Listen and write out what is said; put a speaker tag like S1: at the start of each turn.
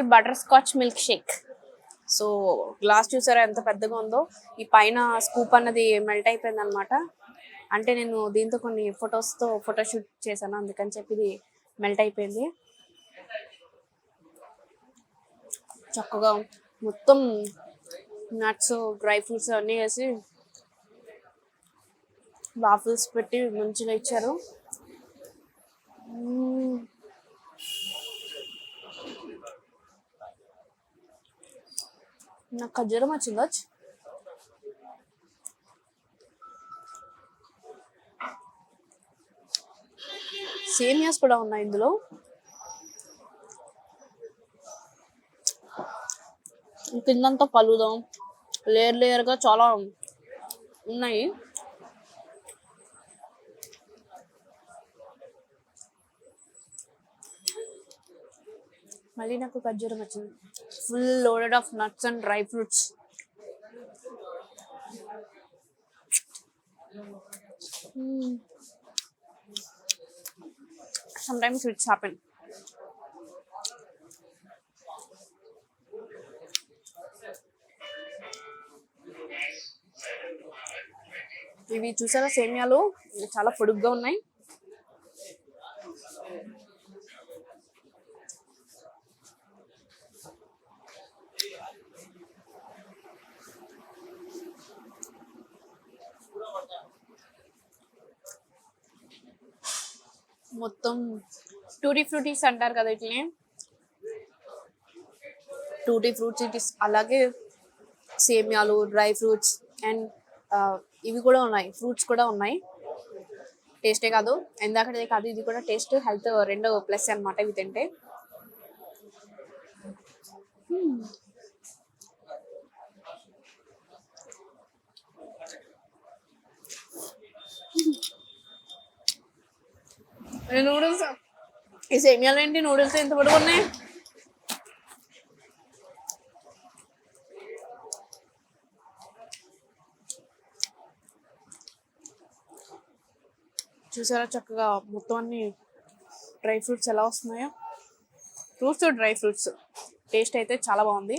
S1: Special butterscotch milkshake. So glass చూసారా ఎంత పెద్దగా ఉందో? ఈ పైన స్కూప్ అన్నది మెల్ట్ అయిపోయింది అనమాట అంటే నేను దీంతో కొన్ని ఫొటోస్తో ఫోటోషూట్ చేశాను అందుకని చెప్పి ఇది మెల్ట్ అయిపోయింది. చక్కగా మొత్తం నట్స్ డ్రై ఫ్రూట్స్ అన్నీ వేసి వాఫిల్స్ పెట్టి మంచిగా ఇచ్చారు. నాకు ఖర్జూరం వచ్చిందా? సేమియాస్ కూడా ఉన్నాయి ఇందులో. కిందంతా కలుదాం లేయర్ లేయర్గా చాలా ఉన్నాయి. మళ్ళీ నాకు ఖర్జూరం వచ్చింది. Full loaded of nuts and dry fruits sometimes it's happen. ఇవి చూసారా? సేమియాలు చాలా పొడుగ్గా ఉన్నాయి. మొత్తం టూటీ ఫ్రూటీస్ అంటారు కదా ఇట్లనే టూటీ ఫ్రూట్స్ ఇట్ ఇస్ అలాగే సేమియాలు డ్రై ఫ్రూట్స్ అండ్ ఇవి కూడా ఉన్నాయి. ఫ్రూట్స్ కూడా ఉన్నాయి. టేస్టే కాదు. ఎందాకటే కాదు ఇది కూడా టేస్ట్ హెల్త్ రెండు ప్లస్ అన్నమాట ఇవి తింటే. నూడిల్స్. ఈ సేమియాలు ఏంటి? నూడిల్స్ ఎంత పొడుగు చూసారా చక్కగా మొత్తం అన్ని డ్రై ఫ్రూట్స్ ఎలా వస్తున్నాయో? Fruits dry fruits. టేస్ట్ అయితే చాలా బాగుంది.